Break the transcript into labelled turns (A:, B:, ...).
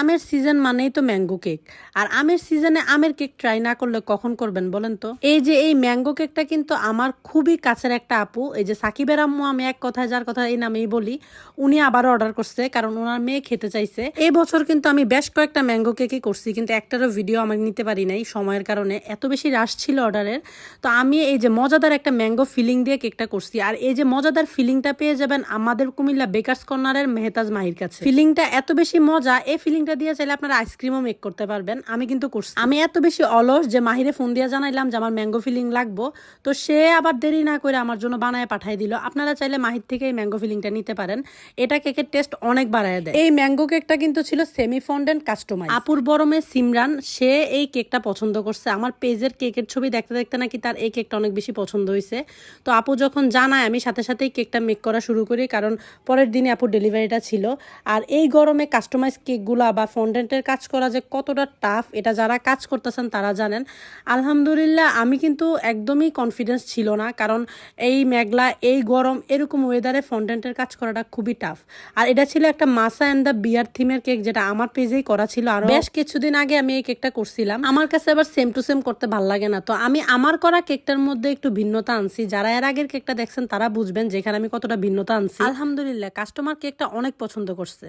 A: আমের সিজন মানেই তো ম্যাঙ্গো কেক আর আমের সিজনে আমের কেক ট্রাই না করলে কখন করবেন বলেন তো? এই যে এই ম্যাঙ্গো কেকটা কিন্তু আমার খুবই কাছের একটা আপু, এই যে সাকিবের আম্মু আমি এক কথায় যার কথা এই নামেই বলি, উনি আবার অর্ডার করছে কারণ ওনার মেয়ে খেতে চাইছে। এই বছর কিন্তু আমি বেশ কয়েকটা ম্যাঙ্গো কেকই করছি, কিন্তু একটারও ভিডিও আমি নিতে পারি নাই সময়ের কারণে, এত বেশি রাশ ছিল অর্ডারের তো আমি এই যে মজাদার একটা ম্যাঙ্গো ফিলিং দিয়ে কেকটা করছি, আর এই যে মজাদার ফিলিংটা পেয়ে যাবেন আমাদের কুমিল্লা বেকার্স কর্নারের মেহতাজ মাহির কাছে। ফিলিংটা এত বেশি মজা, এই ফিলিংটা দিয়ে চাইলে আপনারা আইসক্রিমও মেক করতে পারবেন। আমি কিন্তু করছি। আমি এত বেশি অলস যে মাহিরে ফোন দিয়ে জানাইলাম যে আমার ম্যাঙ্গো ফিলিং লাগবো। তো সে আবার দেরি না করে আমার জন্য বানায় পাঠাই দিল। আপনারা চাইলে মাহির থেকে এই ম্যাঙ্গো ফিলিংটা নিতে পারেন। এটা কেকের টেস্ট অনেক বাড়ায় দেয়। এই ম্যাঙ্গো কেকটা কিন্তু ছিল সেমি ফন্ডেন্ট কাস্টমাইজ আপুর বরমে সিমরান, সে এই কেকটা পছন্দ করছে। আমার পেজের কেকের ছবি দেখতে দেখতে নাকি তার এই কেকটা অনেক বেশি পছন্দ হয়েছে তো আপু যখন জানায়, আমি সাথে সাথেই কেকটা মেক করা শুরু করি। কারণ পরের দিনে আপুর ডেলিভারিটা ছিল। আর এই গরমে কাস্টমাইজ কেকগুলা বা ফন্ডেন্টের কাজ করা যে কতটা টাফ এটা যারা কাজ করতেছেন তারা জানেন। আলহামদুলিল্লাহ, আমি কিন্তু একদমই কনফিডেন্স ছিল না, কারণ এই মেঘলা, এই গরম, এরকম ওয়েদারে ফন্ডেন্টের কাজ করাটা খুবই টাফ আর এটা ছিল একটা মাসা অ্যান্ড দ্য বিয়ার থিমের কেক যেটা আমার পেজেই করা ছিল। আর বেশ কিছুদিন আগে আমি এই কেকটা করছিলাম। আমার কাছে আবার সেম টু সেম করতে ভালো লাগে না। তো আমি আমার করা কেকটার মধ্যে একটু ভিন্নতা আনছি। যারা এর আগের কেকটা দেখছেন তারা বুঝবেন যেখানে আমি কতটা ভিন্নতা আনছি। আলহামদুলিল্লাহ কাস্টমার কেকটা অনেক পছন্দ করছে।